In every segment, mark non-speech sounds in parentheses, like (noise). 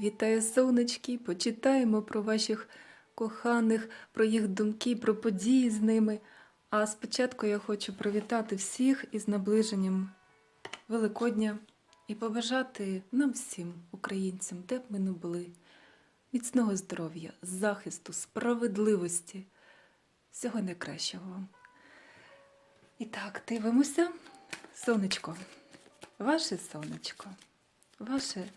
Вітаю, сонечки! Почитаємо про ваших коханих, про їх думки, про події з ними. А спочатку я хочу привітати всіх із наближенням Великодня і побажати нам всім, українцям, де б ми не були, міцного здоров'я, захисту, справедливості, всього найкращого вам. І так, дивимося. Сонечко, ваше сонечко, ваше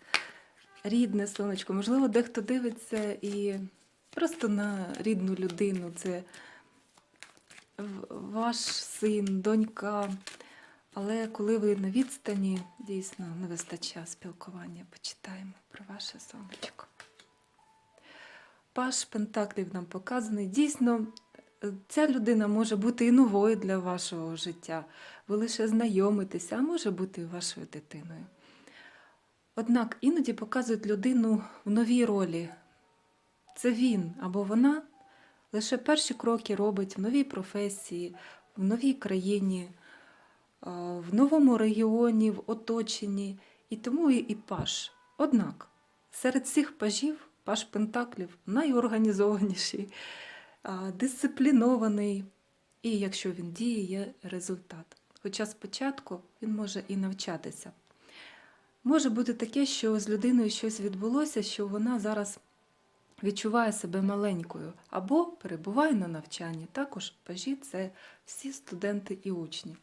рідне сонечко. Можливо, дехто дивиться і просто на рідну людину. Це ваш син, донька. Але коли ви на відстані, дійсно не вистачає спілкування. Почитаємо про ваше сонечко. Паш Пентаклів нам показаний. Дійсно, ця людина може бути і новою для вашого життя. Ви лише знайомитеся, а може бути вашою дитиною. Однак іноді показують людину в новій ролі. Це він або вона лише перші кроки робить в новій професії, в новій країні, в новому регіоні, в оточенні, і тому і, і паш. Однак серед всіх пажів паш Пентаклів найорганізованіший, дисциплінований, і якщо він діє, є результат. Хоча спочатку він може і навчатися. Може бути таке, що з людиною щось відбулося, що вона зараз відчуває себе маленькою або перебуває на навчанні. Також пажі це всі студенти і учні.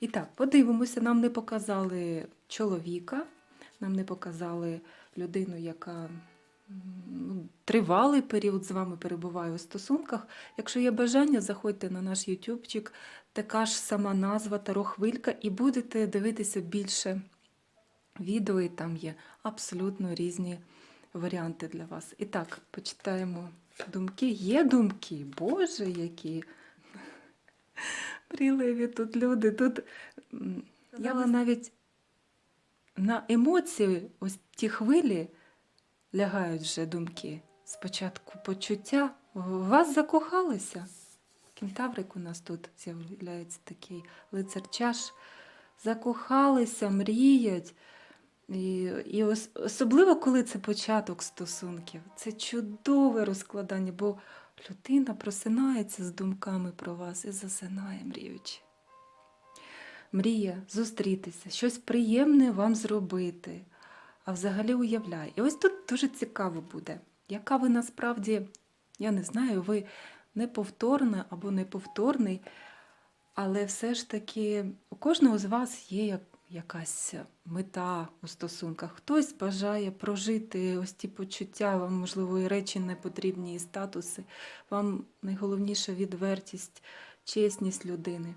І так, подивимося, нам не показали чоловіка, нам не показали людину, яка ну, тривалий період з вами перебуває у стосунках. Якщо є бажання, заходьте на наш ютубчик, така ж сама назва Тарохвилька, і будете дивитися більше відео, і там є абсолютно різні варіанти для вас. І так, почитаємо думки. Є думки, Боже, які мрійливі тут люди. Тут я Зараз- навіть на емоції, ось ті хвилі лягають вже думки. Спочатку почуття, в вас закохалися. Кентаврик у нас тут з'являється такий лицар чаш. Закохалися, мріють. І, і ос, особливо, коли це початок стосунків, це чудове розкладання, бо людина просинається з думками про вас і засинає, мріючи. Мріє зустрітися, щось приємне вам зробити, а взагалі уявляє. І ось тут дуже цікаво буде, яка ви насправді, я не знаю, ви неповторна або неповторний, але все ж таки у кожного з вас є як- якась мета у стосунках. Хтось бажає прожити ось ті почуття, вам, можливо, і речі не потрібні, і статуси. Вам найголовніше відвертість, чесність людини.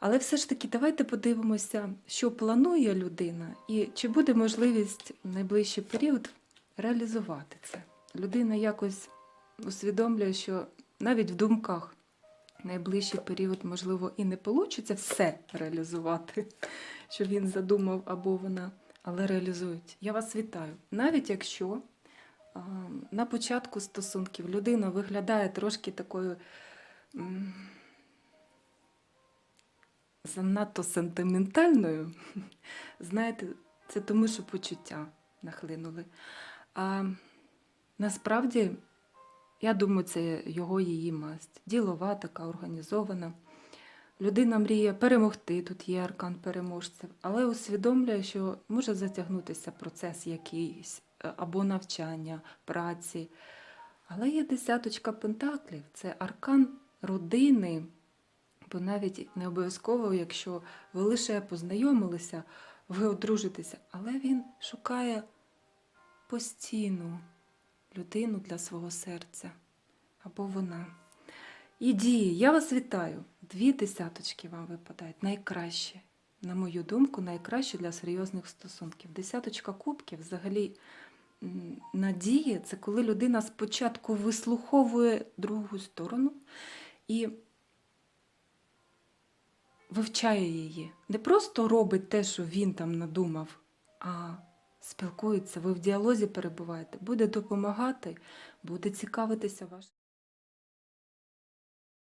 Але все ж таки, давайте подивимося, що планує людина, і чи буде можливість в найближчий період реалізувати це. Людина якось усвідомлює, що навіть в думках найближчий період, можливо, і не вийде все реалізувати, (laughs) що він задумав або вона, але реалізують. Я вас вітаю. Навіть якщо на початку стосунків людина виглядає трошки такою занадто сентиментальною, (laughs) знаєте, це тому, що почуття нахлинули. А насправді я думаю, це його її масть. Ділова, така організована. Людина мріє перемогти, тут є аркан переможців, але усвідомлює, що може затягнутися процес якийсь е, або навчання, праці. Але є десяточка пентаклів, це аркан родини, бо навіть не обов'язково, якщо ви лише познайомилися, ви одружитеся, але він шукає постійну людину для свого серця або вона. І дії, я вас вітаю. Дві десяточки вам випадають. Найкраще, на мою думку, найкраще для серйозних стосунків. Десяточка кубків взагалі надії це коли людина спочатку вислуховує другу сторону і вивчає її. Не просто робить те, що він там надумав, а спілкується, ви в діалозі перебуваєте, буде допомагати, буде цікавитися ваш.